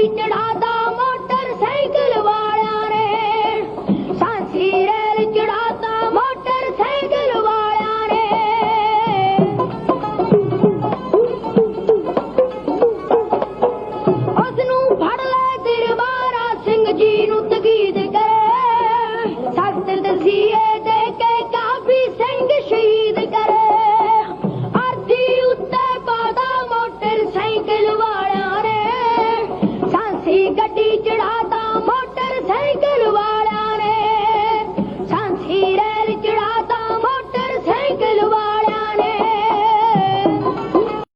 ਨਹੀਂ ਚੜਾਦਾ ਮੋਟਰਸਾਈਕਲ ਵਾਲਿਆਂ ਨੇ ਸਾਂਸੀ ਰੇਲ ਚੜਾਦਾ ਮੋਟਰਸਾਈਕਲ ਵਾਲਿਆਂ ਨੇ ਉਸ ਨੂੰ ਫੜ ਲੈ ਦਰਬਾਰਾ ਸਿੰਘ ਜੀ ਨੂੰ ਤਕੀਦ ਕਰੇ। ਸਖਤ ਦਸੀਏ ਦੇ ਕੇ ਕਾਫੀ ਸਿੰਘ ਸ਼ਹੀਦ